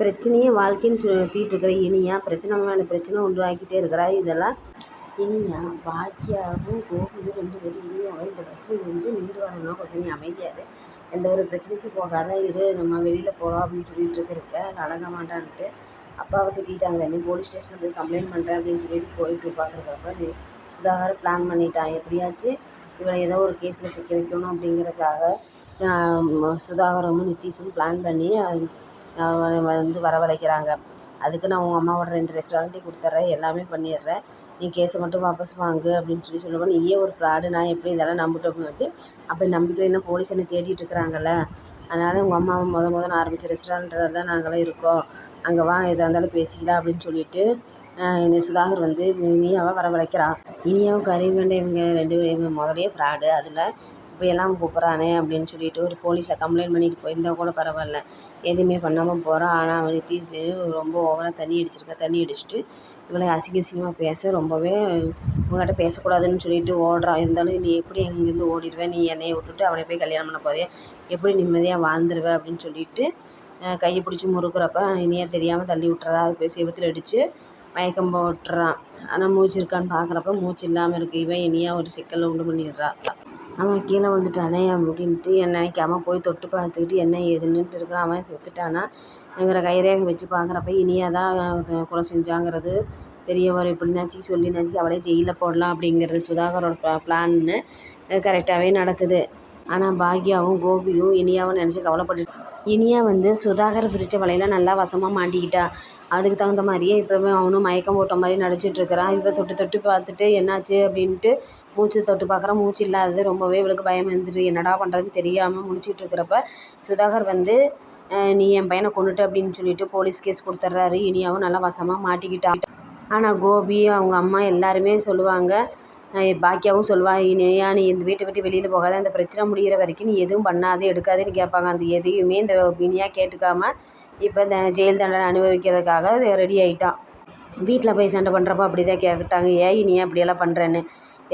பிரச்சனையே வாழ்க்கைன்னு சுற்றிட்டு இருக்கிற இனியா பிரச்சனை மேலே பிரச்சனை உண்டாக்கிட்டே இருக்கிறா. இதெல்லாம் இனியா பாக்கியாவும் கோபியும் ரெண்டு பேரும் இனியாவை இந்த பிரச்சனை வந்து நின்று வரணும் கொஞ்சம் நீ அமைதியாக எந்த ஒரு பிரச்சனைக்கும் போகாத இரு நம்ம வெளியில் போகலாம் அப்படின்னு சொல்லிட்டு இருக்கிறக்க அடங்க மாட்டான்ட்டு. அப்பாவை திட்டாங்க நீ போலீஸ் ஸ்டேஷனில் போய் கம்ப்ளைண்ட் பண்ணுறேன் அப்படின்னு சொல்லிட்டு போயிட்டு பார்க்குறப்ப நீ சுதாகர் பிளான் பண்ணிட்டான். எப்படியாச்சும் இவளை ஏதோ ஒரு கேஸில் சிக்க வைக்கணும் அப்படிங்கிறதுக்காக சுதாகரமும் நித்தீஷும் பிளான் பண்ணி வந்து வரவழைக்கிறாங்க. அதுக்கு நான் உங்கள் அம்மாவோட ரெண்டு ரெஸ்டாரண்ட்டையும் கொடுத்துட்றேன் எல்லாமே பண்ணிடுறேன். நீ கேஸை மட்டும் வாபஸ் வாங்கு அப்படின்னு சொல்லி சொல்லுவோம் நீயே ஒரு ஃப்ராடு நான் எப்படி இதெல்லாம் நம்பிட்டோம் அப்படின்ட்டு அப்படி நம்பிக்கலைன்னா போலீஸ் என்ன தேடிட்டு இருக்கிறாங்கல்ல. அதனால் உங்கள் அம்மா முத முதல்ல ஆரம்பித்த ரெஸ்டாரண்ட்டில் தான் நாங்களாம் இருக்கோம். அங்கே வா எதாக இருந்தாலும் பேசிக்கலாம் அப்படின்னு சொல்லிட்டு என்னை சுதாகர் வந்து இனியாவை வரவழைக்கிறான் இனியாவும் கறிவேண்டை இவங்க ரெண்டு பேரும் முதலையே ஃப்ராடு அதில் இப்படியெல்லாம் கூப்பிட்றானே அப்படின்னு சொல்லிட்டு ஒரு போலீஸில் கம்ப்ளைண்ட் பண்ணிட்டு போயிருந்தால் கூட பரவாயில்ல. எதுவுமே பண்ணாமல் போகிறான் ஆனால் அவன் நித்தீஷ் ரொம்ப ஓவராக தண்ணி அடிச்சிருக்கா. தண்ணி அடிச்சுட்டு இவளை அசிங்க அசிங்கமாக பேச ரொம்பவே உங்கள்கிட்ட பேசக்கூடாதுன்னு சொல்லிட்டு ஓடுறான். இருந்தாலும் நீ எப்படி இங்கேருந்து ஓடிடுவேன் நீ என்னையை விட்டுட்டு அவனை போய் கல்யாணம் பண்ண போறியா? எப்படி நிம்மதியாக வாழ்ந்துருவ? அப்படின்னு சொல்லிட்டு கையை பிடிச்சி முறுக்குறப்ப இனியே தெரியாமல் தள்ளி விட்டுறா. அது போய் செவத்தில் அடித்து மயக்கம் போட்டுறான். ஆனால் மூச்சு இருக்கான்னு பார்க்குறப்ப மூச்சு இல்லாமல் இருக்கு. இவன் இனியா ஒரு சிக்கலை உண்டு பண்ணிடுறா. அவன் கீழே விழுந்துட்டானே அப்படின்ட்டு என்ன நினைக்காம போய் தொட்டு பார்த்துக்கிட்டு என்ன ஏதுன்னுட்டு இருக்கிறான் அவன் செத்துட்டானா. இவரை கைரேகை வச்சு பார்க்குறப்ப இனியா தான் கொலை செஞ்சாங்கிறது தெரிய வரும். இப்படினாச்சு சொல்லினாச்சு அவளே ஜெயிலில் போடலாம் அப்படிங்கிறது சுதாகரோட பிளான்னு கரெக்டாகவே நடக்குது. ஆனால் பாக்யாவும் கோபியும் இனியாவும் நினச்சி கவலைப்பட்டு இனியா வந்து சுதாகர் பிரித்த வலையில் நல்லா வசமாக மாட்டிக்கிட்டா. அதுக்கு தகுந்த மாதிரியே இப்போவே அவனும் மயக்கம் போட்ட மாதிரி நடிச்சிட்ருக்கிறான் இப்போ தொட்டு தொட்டு பார்த்துட்டு என்னாச்சு அப்படின்ட்டு மூச்சு தொட்டு பார்க்குறான். மூச்சு இல்லாதது ரொம்பவே இவளுக்கு பயம் இருந்துட்டு என்னடா பண்ணுறதுன்னு தெரியாமல் முழிச்சிட்டு இருக்கிறப்ப சுதாகர் வந்து நீ என் பையனை கொண்டுட்டு அப்படின்னு சொல்லிட்டு போலீஸ் கேஸ் கொடுத்துட்றாரு இனியாவும் நல்லா வசமாக மாட்டிக்கிட்டான் ஆனால் கோபி அவங்க அம்மா எல்லாருமே சொல்லுவாங்க பாக்கியாவும் சொல்லுவா இனியா நீ இந்த வீட்டை விட்டு வெளியில் போகாத. அந்த பிரச்சனை முடிகிற வரைக்கும் நீ எதுவும் பண்ணாது எடுக்காதேன்னு கேட்பாங்க. அந்த எதையுமே இந்த இனியா கேட்டுக்காமல் இப்போ இந்த ஜெயில் தண்டனை அனுபவிக்கிறதுக்காக ரெடி ஆகிட்டான் வீட்டில் போய் சண்டை பண்ணுறப்ப அப்படி தான் கேட்டாங்க. ஏன் இனியா இப்படியெல்லாம் பண்ணுறேன்னு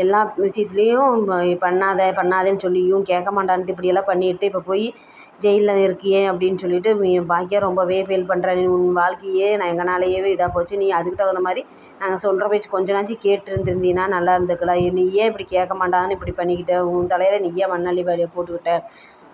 எல்லா விஷயத்துலேயும் பண்ணாத பண்ணாதேன்னு சொல்லியும் கேட்க மாட்டான்ட்டு இப்படியெல்லாம் பண்ணிட்டு இப்போ போய் ஜெயிலில் இருக்கியே அப்படின்னு சொல்லிட்டு பாக்கியா ரொம்பவே ஃபீல் பண்ணுறேன் உன் வாழ்க்கையே நான் எங்கனாலேயே இதாக போச்சு. நீ அதுக்கு தகுந்த மாதிரி நாங்கள் சொல்கிற பேச்சு கொஞ்ச நாச்சும் கேட்டு இருந்திருந்தீன்னா நல்லா இருந்துக்கலாம். நீ ஏன் இப்படி கேட்க மாட்டான்னு இப்படி பண்ணிக்கிட்ட? உன் தலையில் நீ ஏன் மண்ணள்ளி வேலையை போட்டுக்கிட்ட?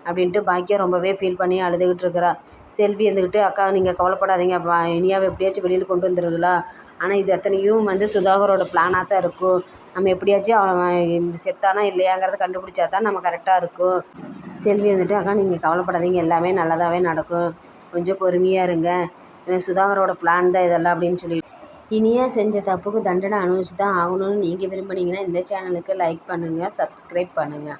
அப்படின்ட்டு பாக்கியா ரொம்பவே ஃபீல் பண்ணி அழுதுகிட்டு இருக்கிறா. செல்வி இருந்துக்கிட்டு அக்கா நீங்கள் கவலைப்படாதீங்க. இனியாவை எப்படியாச்சும் வெளியில் கொண்டு வந்துடுங்களா ஆனால் இது எத்தனையும் வந்து சுதாகரோட பிளானாக தான் இருக்கும். நம்ம எப்படியாச்சும் அவன் செத்தானா இல்லையாங்கிறத கண்டுபிடிச்சா தான் நம்ம கரெக்டாக இருக்கும். செல்வி வந்துட்டு அக்கா நீங்கள் கவலைப்படாதீங்க. எல்லாமே நல்லதாகவே நடக்கும். கொஞ்சம் பொறுமையாக இருங்க. சுதாகரோட பிளான் தான் இதெல்லாம் அப்படின்னு சொல்லி இனியா செஞ்ச தப்புக்கு தண்டனை அனுபவிச்சு தான் ஆகணும்னு நீங்கள் விரும்புனீங்கன்னா இந்த சேனலுக்கு லைக் பண்ணுங்கள் சப்ஸ்கிரைப் பண்ணுங்கள்